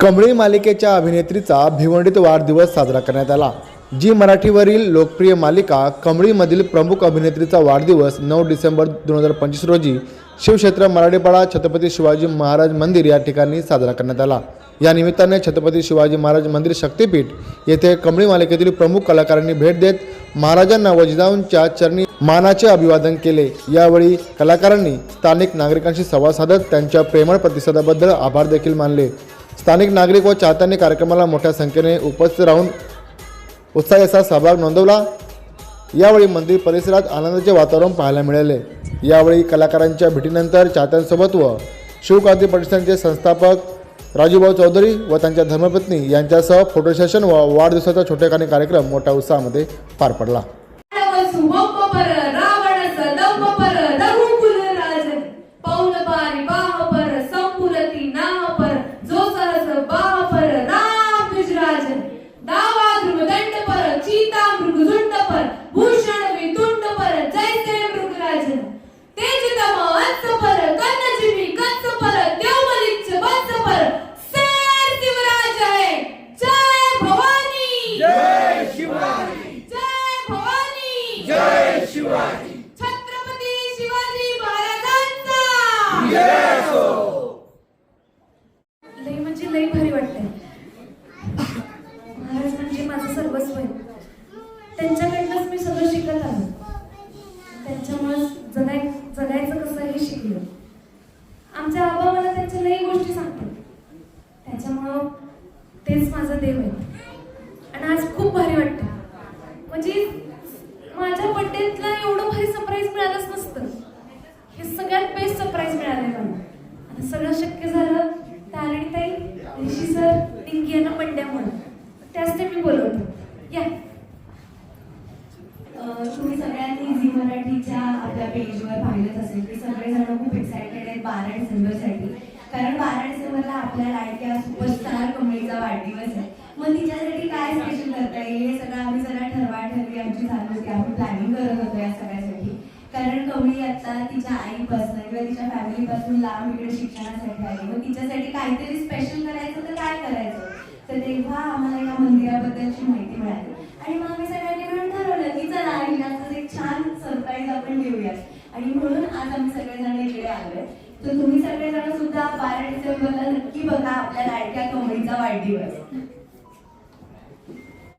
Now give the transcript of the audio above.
कमळी मालिकेच्या अभिनेत्रीचा भिवंडीत वाढदिवस साजरा करण्यात आला जी मराठीवरील लोकप्रिय मालिका कमळीमधील प्रमुख अभिनेत्रीचा वाढदिवस नऊ डिसेंबर दोन हजार पंचवीस रोजी शिवक्षेत्र मराठीपाडा छत्रपती शिवाजी महाराज मंदिर या ठिकाणी साजरा करण्यात आला. या निमित्ताने छत्रपती शिवाजी महाराज मंदिर शक्तीपीठ येथे कमळी मालिकेतील प्रमुख कलाकारांनी भेट देत महाराजांना व जिजाऊंच्या चरणी मानाचे अभिवादन केले. यावेळी कलाकारांनी स्थानिक नागरिकांशी संवाद साधत त्यांच्या प्रेमळ प्रतिसादाबद्दल आभार देखील मानले. स्थानिक नागरिक व चाहत्यांनी कार्यक्रमाला मोठ्या संख्येने उपस्थित राहून उत्साही असा सहभाग नोंदवला. यावेळी मंदिर परिसरात आनंदाचे वातावरण पाहायला मिळाले. यावेळी कलाकारांच्या भेटीनंतर चाहत्यांसोबत व शिवक्रांती प्रतिष्ठानचे संस्थापक राजूभाऊ चौधरी व त्यांच्या धर्मपत्नी यांच्यासह फोटो सेशन व वाढदिवसाचा छोटेखानी कार्यक्रम मोठ्या उत्साहामध्ये पार पडला. जय भवानी. जय छत्रपती शिवाजी महाराजांचा. लई म्हणजे लई भारी वाटतंय. महाराज म्हणजे माझं सर्वस्व आहे. त्यांच्याकडनंच मी सगळं शिकत आलो त्यांच्यामुळे जगाय जगायचं कसं हे शिकलो. आमचे आबा मला त्यांच्या लई गोष्टी सांगतात. त्याच्यामुळं तेच माझं देव आहे. आज खूप भारी वाटतं. म्हणजे माझ्या बड्डेतला एवढं भारी सरप्राईज मिळालंच नसतं. हे सगळ्यात बेस्ट सरप्राईज मिळालंय मला. सगळं शक्य झालं ताई ऋषी सर टिंकी यांना बड्ड्यामुळे त्याच ते मी बोलवतो. या. तुम्ही सगळ्यांनी झी मराठीच्या आपल्या पेजवर पाहिलंच असेल की सगळेजण खूप एक्सायटेड आहेत बारा डिसेंबरसाठी कारण बारा डिसेंबरला आपल्या लाडक्या सुपरस्टार कमळीचा वाढदिवस आहे. मग तिच्या काय स्पेशल करता येईल हे सगळं आम्ही जरा ठरवा ठरवी आमची झाली होती आम्ही प्लॅनिंग करत होतो या सगळ्यासाठी कारण कमळी आता तिच्या आईपासून किंवा तिच्या फॅमिलीपासून लांब इकडे शिक्षणासाठी आली. मग तिच्यासाठी काहीतरी स्पेशल करायचं तर काय करायचं? तर तेव्हा आम्हाला या मंदिराबद्दलची माहिती मिळाली. आणि मग आम्ही सगळ्यांनी मिळून ठरवलं की चला हिलाचं एक छान सरप्राईज आपण देऊया आणि म्हणून आज आम्ही सगळेजण इकडे आलोय. तर तुम्ही सगळेजण सुद्धा बारा डिसेंबरला नक्की बघा आपल्या लाडक्या कमळीचा वाढदिवस.